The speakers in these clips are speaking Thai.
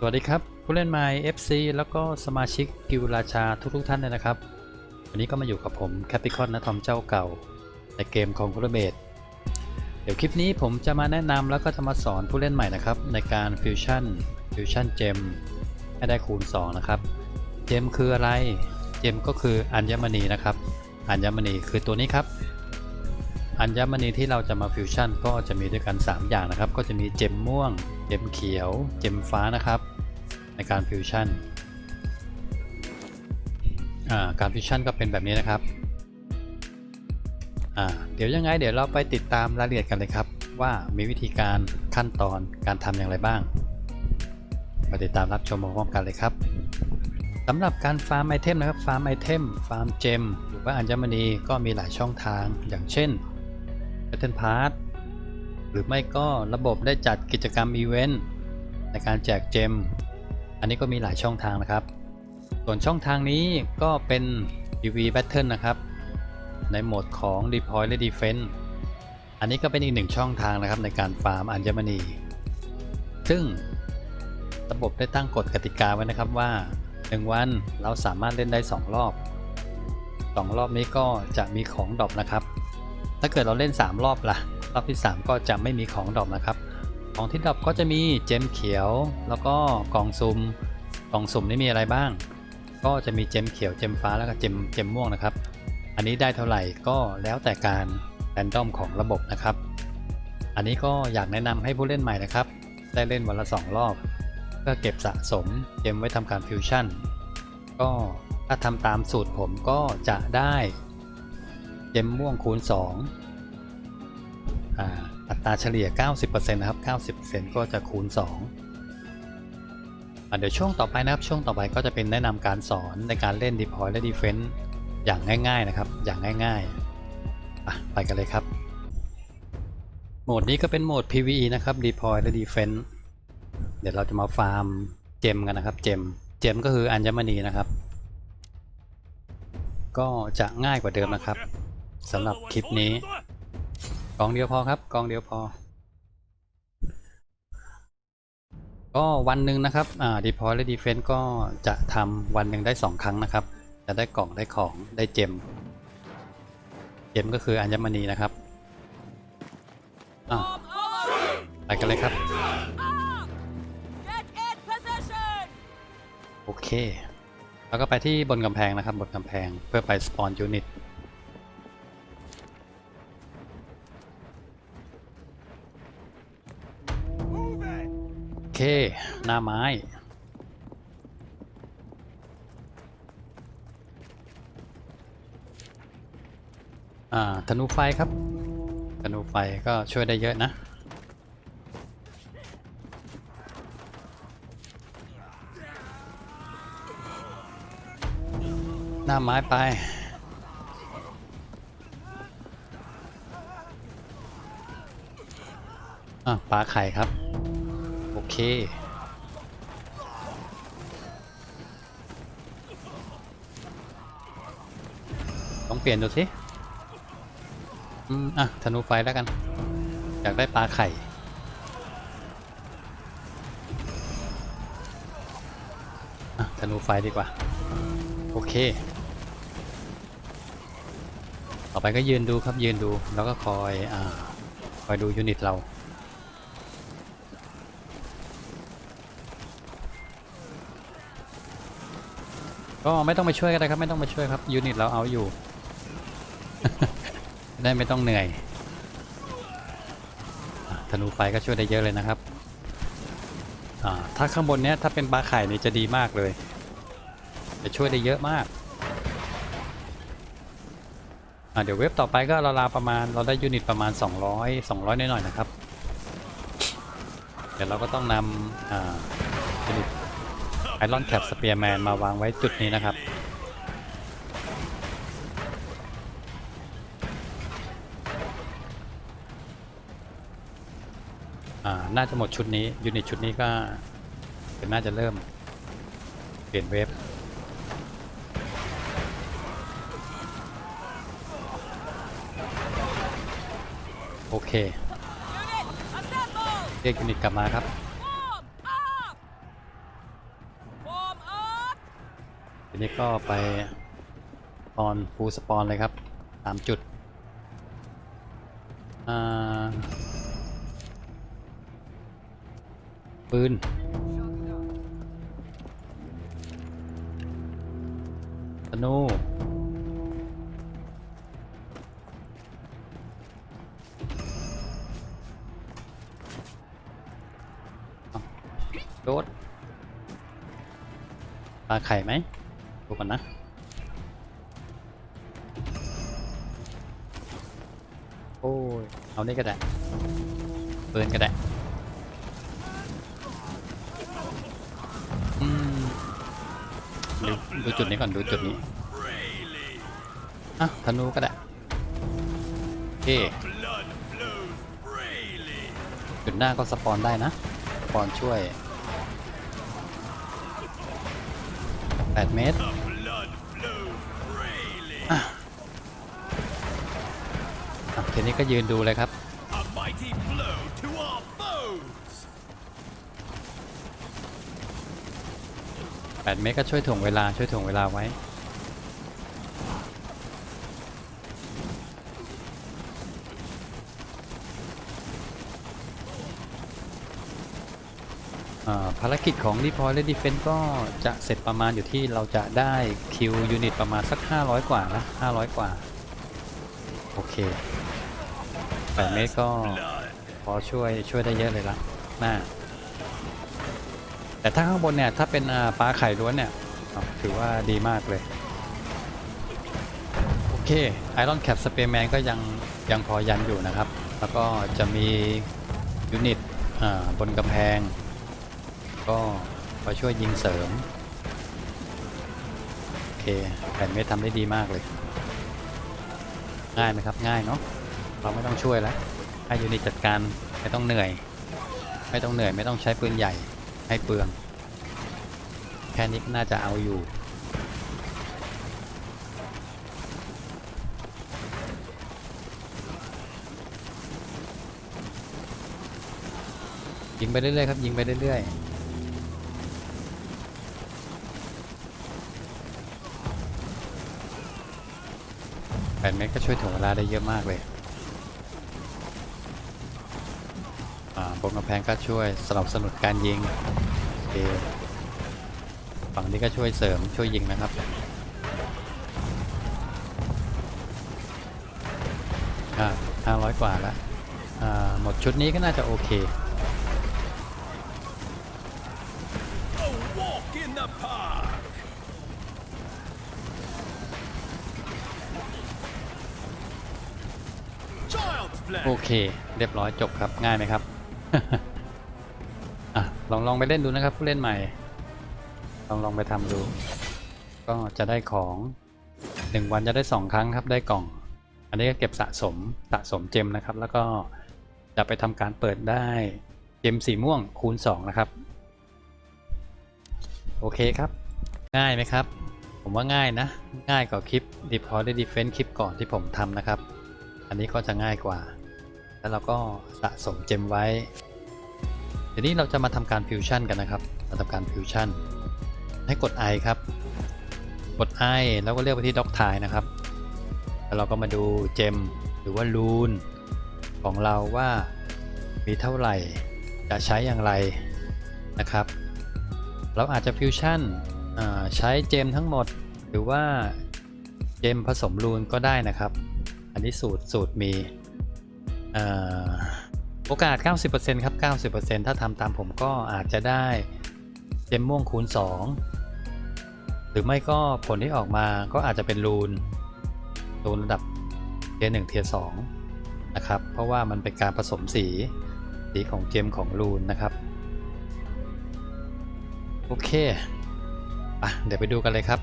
สวัสดีครับผู้เล่นใหม่ FC แล้วก็สมาชิกกิลราชาทุกๆท่านเลยนะครับ วันนี้ก็มาอยู่กับผมแคปิคอนนะทอมเจ้าเก่าในเกมของคูลเบดเดี๋ยวคลิปนี้ผมจะมาแนะนำแล้วก็จะมาสอนผู้เล่นใหม่นะครับ ในการฟิวชั่นฟิวชั่นเจมให้ได้คูณ 2 นะครับ เจมคืออะไร เจมก็คืออัญมณีนะครับ อัญมณีคือตัวนี้ครับ อัญมณีที่เราจะมาฟิวชั่นก็จะมีด้วยกัน 3 อย่างนะครับ ก็จะมีเจมม่วง เจมเขียว เจมฟ้านะครับ ในการฟิวชั่นการฟิวชั่นก็เป็นแบบนี้นะครับ เดี๋ยวยังไงเดี๋ยวเราไปติดตามรายละเอียดกันเลยครับ ว่ามีวิธีการขั้นตอนการทำอย่างไรบ้างมาติดตามรับชมพร้อมกันเลยครับสำหรับการฟาร์มไอเทมนะครับฟาร์มไอเทมฟาร์มเจมหรือว่าอัญมณีก็มีหลายช่องทาง อย่างเช่น Battle Pass หรือไม่ก็ระบบได้จัดกิจกรรมอีเวนต์ในการแจกเจม อันนี้ก็มีหลายช่องทางนะครับ ส่วนช่องทางนี้ก็เป็น PV Battle นะครับ ในโหมดของ Deploy และ Defense อันนี้ก็เป็นอีกหนึ่งช่องทางนะครับในการฟาร์มอัญมณี ซึ่งระบบได้ตั้งกฎกติกาไว้นะครับว่า 1 วันเราสามารถเล่นได้ 2 รอบ 2 รอบนี้ก็จะมีของดรอปนะครับ ถ้าเกิดเราเล่น 3 รอบละ่ะ รอบที่ 3 ก็จะไม่มีของดรอปนะครับ ของที่ดรอปก็จะมีเจมเขียว แล้วก็กล่องซุ่มกล่องสุ่มนี่มีอะไรบ้าง ก็จะมีเจมเขียวเจมฟ้าแล้วก็เจมเจมม่วงนะครับ อันนี้ได้เท่าไหร่ก็แล้วแต่การแรนดอมของระบบนะครับ อันนี้ก็อยากแนะนำให้ผู้เล่นใหม่นะครับ ได้เล่นวันละ 2 รอบ เพื่อเก็บสะสมเจมไว้ทำการฟิวชั่น ก็ถ้าทำตามสูตรผมก็จะได้ เจมม่วงคูณ2อ่าอัตราเฉลี่ย 90%นะครับ 90%ก็จะคูณ 2อะเดี๋ยวช่วงต่อไปนะครับ ช่วงต่อไปก็จะเป็นแนะนำการสอนในการเล่น Deploy และ Defense อย่างง่าย ๆนะครับ อย่างง่ายๆ ไปกันเลยครับ โหมดนี้ก็เป็นโหมด PVE นะครับ Deploy และ Defense เดี๋ยวเราจะมาฟาร์มเจมกันนะครับ เจม เจมก็คืออัญมณีนะครับ ก็จะง่ายกว่าเดิมนะครับ สำหรับคลิปนี้ กองเดียวพอครับ กองเดียวพอ ก็วันหนึ่งนะครับ อ่าดีพอและดีเฟนต์ก็จะทำวันหนึ่งได้2ครั้งนะครับ จะได้กล่องได้ของได้เจม เจมก็คืออัญมณีนะครับอะไปกันเลยครับ โอเค แล้วก็ไปที่บนกำแพงนะครับ บนกำแพงเพื่อไปสปอนยูนิต เค หน้าไม้ อ่า ธนูไฟครับ ธนูไฟก็ช่วยได้เยอะนะหน้าไม้ไป อะปลาไข่ครับ เค ต้องเปลี่ยนดูสิ อืม อะ ธนูไฟแล้วกัน อยากได้ปลาไข่ อะ ธนูไฟดีกว่า โอเค ต่อไปก็ยืนดูครับยืนดู แล้วก็คอย อ่า คอยดูยูนิตเรา ก็ไม่ต้องมาช่วยก็ได้ครับไม่ต้องมาช่วยครับยูนิตเราเอาอยู่ ได้ไม่ต้องเหนื่อยธนูไฟก็ช่วยได้เยอะเลยนะครับถ้าข้างบนเนี้ยถ้าเป็นปลาไข่นี่จะดีมากเลย จะช่วยได้เยอะมากเดี๋ยวเว็บต่อไปก็ราวๆประมาณเราได้ยูนิตประมาณ 200 200น้อยๆนะครับ เดี๋ยวเราก็ต้องนำยูนิต ไอรอนแคปสเปียร์แมนมาวางไว้จุดนี้นะครับ อ่า น่าจะหมดชุดนี้ ยูนิตชุดนี้ก็เน่าจะเริ่ม เปลี่ยนเว็บโอเค เรียกยูนิตกลับมาครับ นี้ก็ไปปอนฟูสปอนเลยครับสามจุดปืนธนูโดดปลาไข่ไหม ดูก่อนนะโอ้ย เอานี่ก็ได้เปินก็ได้อืมดูดูจุดนี้ก่อนดูจุดนี้อะธนูก็ได้โอเคจุดหน้าก็สปอนได้นะสปอนช่วย 8 เมตรอะอะที นี้ก็ยืนดูเลยครับ A mighty blow to our foes! 8เมตรก็ช่วยถ่วงเวลาช่วยถ่วงเวลาไว้อ่าภารกิจของ Deploy และ Defense ก็จะเสร็จประมาณอยู่ที่เราจะได้คิวยูนิตประมาณสัก 500 กว่านะ 500 กว่า โอเค 8 เมตรก็พอช่วยช่วยได้เยอะเลยละน้าแต่ถ้าข้างบนเนี่ยถ้าเป็นปลาไข่ล้วนเนี่ยถือว่าดีมากเลย โอเค Iron Cap Spearman ก็ยังยังพอยันอยู่นะครับ แล้วก็จะมียูนิตบนกำแพง ก็มาช่วยยิงเสริม โอเคแผ่นเม็ดทำได้ดีมากเลย ง่ายไหมครับง่ายเนาะ เราไม่ต้องช่วยแล้วให้ยูนิตจัดการไม่ต้องเหนื่อย ไม่ต้องเหนื่อยไม่ต้องใช้ปืนใหญ่ให้เปลือง แค่นี้ก็น่าจะเอาอยู่ยิงไปเรื่อยๆครับยิงไปเรื่อยๆแปดเมตรก็ช่วยถ่วงเวลาได้เยอะมากเลย อ่า บนกำแพงก็ช่วยสนับสนุนการยิงโอเคฝั่งนี้ก็ช่วยเสริมช่วยยิงนะครับอ่าห้าร้อยกว่าแล้วอ่าหมดชุดนี้ก็น่าจะโอเคโอเค เรียบร้อยจบครับ ง่ายไหมครับ อะลองลองไปเล่นดูนะครับ ผู้เล่นใหม่ ลองลองไปทำดู ก็จะได้ของหนึ่งวันจะได้สองครั้งครับได้กล่อง อันนี้ก็เก็บสะสมสะสมเจมนะครับ แล้วก็จะไปทำการเปิดได้เจมสีม่วงคูณ2นะครับ โอเคครับ ง่ายไหมครับ ผมว่าง่ายนะ ง่ายกว่าคลิป Deploy และ Defense คลิปก่อนที่ผมทำนะครับ อันนี้ก็จะง่ายกว่า แล้วเราก็สะสมเจมไว้ ทีนี้เราจะมาทำการฟิวชั่นกันนะครับมาทำการฟิวชั่น ให้กด I ครับ กด I แล้วก็เลือกไปที่ด็อกทายนะครับ แล้วเราก็มาดูเจมหรือว่าลูนของเราว่ามีเท่าไหร่ จะใช้อย่างไรนะครับ เราอาจจะฟิวชั่นใช้เจมทั้งหมดหรือว่าเจมผสมลูนก็ได้นะครับ อันนี้สูตรสูตรมี โอกาส 90%ครับ 90%ถ้าทำตามผมก็อาจจะได้เจมม่วงคูณ 2 หรือไม่ก็ผลที่ออกมาก็อาจจะเป็นรูนรูนระดับเทียร์หนึ่งเทียร์สองนะครับ เพราะว่ามันเป็นการผสมสีสีของเจมของรูนนะครับ โอเคอะเดี๋ยวไปดูกันเลยครับ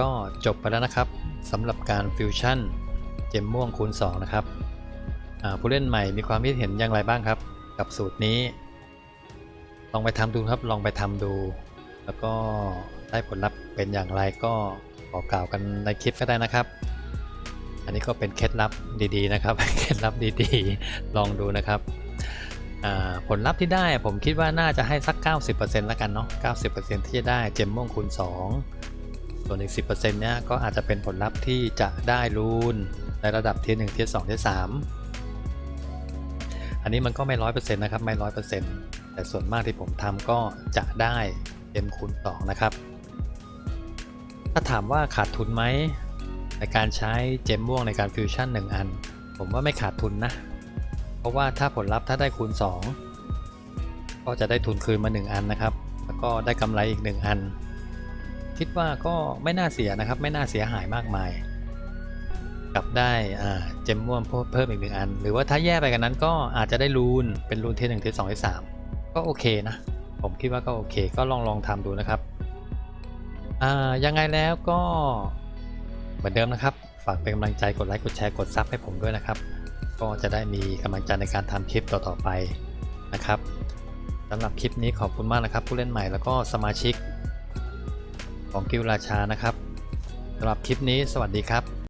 ก็จบไปแล้วนะครับสำหรับการฟิวชั่นเจมม่วงคูณ 2 นะครับผู้เล่นใหม่มีความคิดเห็นอย่างไรบ้างครับ กับสูตรนี้ ลองไปทำดูครับลองไปทำดู แล้วก็ได้ผลลัพธ์เป็นอย่างไรก็บอกกล่าวกันในคลิปก็ได้นะครับ อันนี้ก็เป็นเคล็ดลับดีๆนะครับ เคล็ดลับดีๆ ลองดูนะครับผลลัพธ์ที่ได้ผมคิดว่าน่าจะให้สัก 90%แล้วกันเนาะ90%ที่จะได้เจมม่วงคูณ 2 ส่วนอีก 10%เนี้ยก็อาจจะเป็นผลลัพธ์ที่จะได้รูนในระดับเทียร์1เทียร์2เทียร์3อันนี้มันก็ไม่ร้อยเปอร์เซ็นต์นะครับไม่ร้อยเปอร์เซ็นต์แต่ส่วนมากที่ผมทำก็จะได้เต็มคูณ2นะครับ ถ้าถามว่าขาดทุนไหมในการใช้เจมม่วงในการฟิวชั่น1อัน ผมว่าไม่ขาดทุนนะ เพราะว่าถ้าผลลัพธ์ถ้าได้คูณ 2 ก็จะได้ทุนคืนมา 1 อันนะครับ แล้วก็ได้กำไรอีก 1 อัน คิดว่าก็ไม่น่าเสียนะครับ ไม่น่าเสียหายมากมาย กลับได้เจมม่วงเพิ่มอีกหนึ่งอัน หรือว่าถ้าแย่ไปกันนั้นก็อาจจะได้รูนเป็นรูนเทียร์หนึ่งเทียร์สองเทียร์สามก็โอเคนะ ผมคิดว่าก็โอเค ก็ลองลองทำดูนะครับยังไงแล้วก็เหมือนเดิมนะครับ ฝากเป็นกำลังใจกดไลค์กดแชร์กดซับให้ผมด้วยนะครับ ก็จะได้มีกำลังใจในการทำคลิปต่อๆไปนะครับสำหรับคลิปนี้ขอบคุณมากนะครับ ผู้เล่นใหม่แล้วก็สมาชิก ของกิวราชานะครับสำหรับคลิปนี้สวัสดีครับ